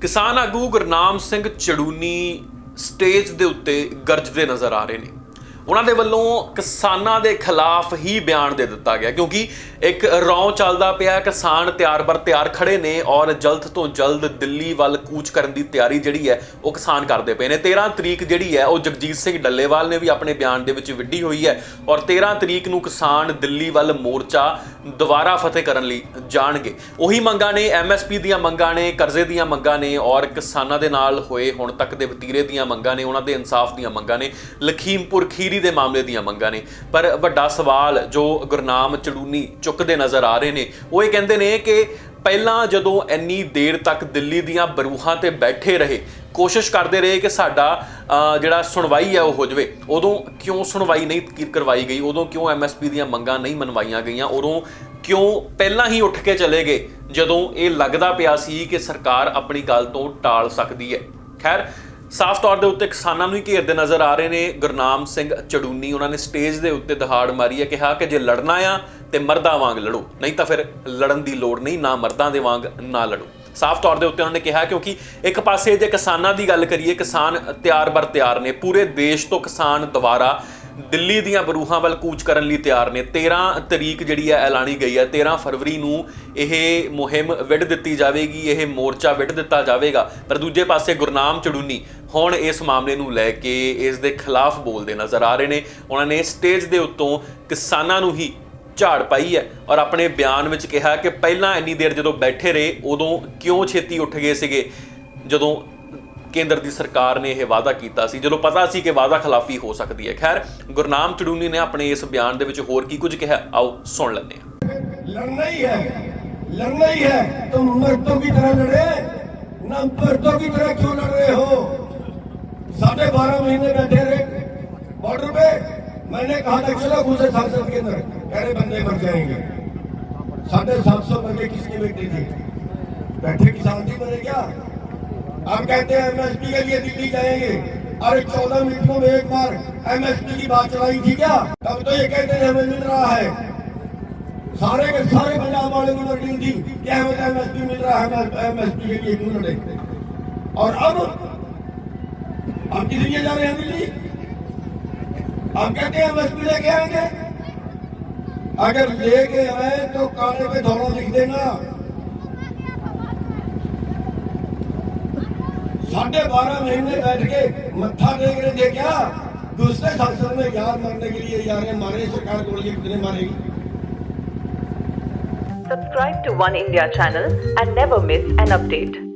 ਕਿਸਾਨ ਆਗੂ ਗੁਰਨਾਮ ਸਿੰਘ ਚੜੂਨੀ ਸਟੇਜ ਦੇ ਉੱਤੇ ਗਰਜਦੇ ਨਜ਼ਰ ਆ ਰਹੇ ਨੇ। ਉਹਨਾਂ ਦੇ ਵੱਲੋਂ ਕਿਸਾਨਾਂ ਦੇ ਖਿਲਾਫ ਹੀ ਬਿਆਨ ਦੇ ਦਿੱਤਾ ਗਿਆ, ਕਿਉਂਕਿ ਇੱਕ ਰੌਂ ਚੱਲਦਾ ਪਿਆ, ਕਿਸਾਨ ਤਿਆਰ ਬਰ ਤਿਆਰ ਖੜੇ ਨੇ ਔਰ ਜਲਦ ਤੋਂ ਜਲਦ ਦਿੱਲੀ ਵੱਲ ਕੂਚ ਕਰਨ ਦੀ ਤਿਆਰੀ ਜਿਹੜੀ ਹੈ, ਉਹ ਕਿਸਾਨ ਕਰਦੇ ਪਏ ਨੇ। 13 ਤਰੀਕ ਜਿਹੜੀ ਹੈ, ਉਹ ਜਗਜੀਤ ਸਿੰਘ ਡੱਲੇਵਾਲ ਨੇ ਵੀ ਆਪਣੇ ਬਿਆਨ ਦੇ ਵਿੱਚ ਵਿੱਢੀ ਹੋਈ ਹੈ ਔਰ 13 ਤਰੀਕ ਨੂੰ ਕਿਸਾਨ ਦਿੱਲੀ ਵੱਲ ਮੋਰਚਾ ਦੁਬਾਰਾ ਫਤਿਹ ਕਰਨ ਲਈ ਜਾਣਗੇ। ਉਹੀ ਮੰਗਾਂ ਨੇ ਐਮਐਸਪੀ ਦੀਆਂ ਮੰਗਾਂ ਨੇ, ਕਰਜ਼ੇ ਦੀਆਂ ਮੰਗਾਂ ਨੇ ਔਰ ਕਿਸਾਨਾਂ ਦੇ ਨਾਲ ਹੋਏ ਹੁਣ ਤੱਕ ਦੇ ਵਤੀਰੇ ਦੀਆਂ ਮੰਗਾਂ ਨੇ, ਉਹਨਾਂ ਦੇ ਇਨਸਾਫ ਦੀਆਂ ਮੰਗਾਂ ਨੇ। ਲਖੀਮਪੁਰ ਖੀਰੀ ਦੇ ਮਾਮਲੇ ਦੀਆਂ ਮੰਗਾਂ ਨੇ। ਪਰ ਵੱਡਾ ਸਵਾਲ ਜੋ ਗੁਰਨਾਮ ਚੜੂਨੀ ਚੁੱਕਦੇ ਨਜ਼ਰ ਆ ਰਹੇ ਨੇ, ਉਹ ਇਹ ਕਹਿੰਦੇ ਨੇ ਕਿ ਪਹਿਲਾਂ ਜਦੋਂ ਇੰਨੀ ਦੇਰ ਤੱਕ ਦਿੱਲੀ ਦੀਆਂ ਬਰੂਹਾਂ ਤੇ ਬੈਠੇ ਰਹੇ, ਕੋਸ਼ਿਸ਼ ਕਰਦੇ ਰਹੇ ਕਿ ਸਾਡਾ ਜਿਹੜਾ ਸੁਣਵਾਈ ਹੈ ਉਹ ਹੋ ਜਵੇ। ਉਦੋਂ ਕਿਉਂ ਸੁਣਵਾਈ ਨਹੀਂ ਕਰਵਾਈ ਗਈ? ਉਦੋਂ ਕਿਉਂ ਐਮਐਸਪੀ ਦੀਆਂ ਮੰਗਾਂ ਨਹੀਂ ਮਨਵਾਈਆਂ ਗਈਆਂ? ਉਦੋਂ ਕਿਉਂ ਪਹਿਲਾਂ ਹੀ ਉੱਠ ਕੇ ਚਲੇ ਗਏ, ਜਦੋਂ ਇਹ ਲੱਗਦਾ ਪਿਆ ਸੀ ਕਿ ਸਰਕਾਰ ਆਪਣੀ ਗੱਲ ਤੋਂ ਟਾਲ ਸਕਦੀ ਹੈ? ਖੈਰ ਸਾਫ਼ ਤੌਰ ਦੇ ਉੱਤੇ ਕਿਸਾਨਾਂ ਨੂੰ ਹੀ ਘੇਰਦੇ ਨਜ਼ਰ ਆ ਰਹੇ ਨੇ। ਗੁਰਨਾਮ ਸਿੰਘ ਚੜੂਨੀ, ਉਹਨਾਂ ਨੇ ਸਟੇਜ ਦੇ ਉੱਤੇ ਦਹਾੜ ਮਾਰੀ ਹੈ, ਕਿਹਾ ਕਿ ਜੇ ਲੜਨਾ ਆ ਤੇ ਮਰਦਾਂ ਵਾਂਗ ਲੜੋ, ਨਹੀਂ ਤਾਂ ਫਿਰ ਲੜਨ ਦੀ ਲੋੜ ਨਹੀਂ, ਨਾ ਮਰਦਾਂ ਦੇ ਵਾਂਗ ਨਾ ਲੜੋ। ਸਾਫ਼ ਤੌਰ ਦੇ ਉੱਤੇ ਉਹਨਾਂ ਨੇ ਕਿਹਾ, ਕਿਉਂਕਿ ਇੱਕ ਪਾਸੇ ਜੇ ਕਿਸਾਨਾਂ ਦੀ ਗੱਲ ਕਰੀਏ, ਕਿਸਾਨ ਤਿਆਰ ਬਰ ਤਿਆਰ ਨੇ, ਪੂਰੇ ਦੇਸ਼ ਤੋਂ ਕਿਸਾਨ ਦੁਬਾਰਾ ਦਿੱਲੀ ਦੀਆਂ ਬਰੂਹਾਂ ਵੱਲ ਕੂਚ ਕਰਨ ਲਈ ਤਿਆਰ ਨੇ। 13 ਤਰੀਕ ਜਿਹੜੀ ਹੈ ਐਲਾਨੀ ਗਈ ਹੈ 13 ਫਰਵਰੀ ਨੂੰ ਇਹ ਮੁਹਿੰਮ ਵਿੱਢ ਦਿੱਤੀ ਜਾਵੇਗੀ, ਇਹ ਮੋਰਚਾ ਵਿੱਢ ਦਿੱਤਾ ਜਾਵੇਗਾ। ਪਰ ਦੂਜੇ ਪਾਸੇ ਗੁਰਨਾਮ ਚੜੂਨੀ ਹੁਣ ਇਸ ਮਾਮਲੇ ਨੂੰ ਲੈ ਕੇ ਇਸ ਦੇ ਖਿਲਾਫ ਬੋਲਦੇ ਨਜ਼ਰ ਆ ਰਹੇ ਨੇ। ਉਹਨਾਂ ਨੇ ਸਟੇਜ ਦੇ ਉੱਤੋਂ ਕਿਸਾਨਾਂ ਨੂੰ ਹੀ ਝਾੜ ਪਾਈ ਹੈ ਔਰ ਆਪਣੇ ਬਿਆਨ ਵਿੱਚ ਕਿਹਾ ਕਿ ਪਹਿਲਾਂ ਇੰਨੀ ਦੇਰ ਜਦੋਂ ਬੈਠੇ ਰਹੇ, ਉਦੋਂ ਕਿਉਂ ਛੇਤੀ ਉੱਠ ਗਏ ਸੀਗੇ? ਜਦੋਂ ਕੇਂਦਰ ਦੀ ਸਰਕਾਰ ਨੇ ਇਹ ਵਾਅਦਾ ਕੀਤਾ ਸੀ ਜਦੋਂ ਪਤਾ ਸੀ ਕਿ ਵਾਅਦਾ ਖਿਲਾਫੀ ਹੋ ਸਕਦੀ ਹੈ ਖੈਰ ਗੁਰਨਾਮ ਚੜੂਨੀ ਨੇ ਆਪਣੇ ਇਸ ਬਿਆਨ ਦੇ ਵਿੱਚ ਹੋਰ ਕੀ ਕੁਝ ਕਿਹਾ ਆਓ ਸੁਣ ਲੈਂਦੇ ਹਾਂ लड़ना ही है लड़ना ही है तुम मर्दों की तरह लड़े ना मर्दों की तरह क्यों लड़ रहे हो साढ़े बारह महीने बैठे रहे बॉर्डर पे मैंने कहा था चलो दूसरे सांसद के अंदर कह रहे बंदे मर जाएंगे साढ़े सात सौ बंदे किसकी बेटी थी बैठे किसान नहीं मरे क्या आप कहते हैं एमएसपी के लिए दिल्ली जाएँगे। अरे चौदह मीटिंगों में एक बार एमएसपी की बात चलाई थी क्या तब तो ये कहते थे हमें मिल रहा है। सारे के सारे पंजाब वाले को मीटिंग थी कि हमें एमएसपी मिल रहा है एमएसपी के लिए क्यों लड़े? और अब अब किस लिए जा रहे हैं दिल्ली? अब कहते हैं एमएसपी लेके आएँगे। अगर लेके आए तो काले पे धौला लिख देना। साढ़े बारह महीने बैठ के मत्था टेक रहे थे क्या दूसरे सांसद में यार मरने के लिए जा रहे मारे, सरकार गोली कितने मारेगी Subscribe to One India channel and never miss an update.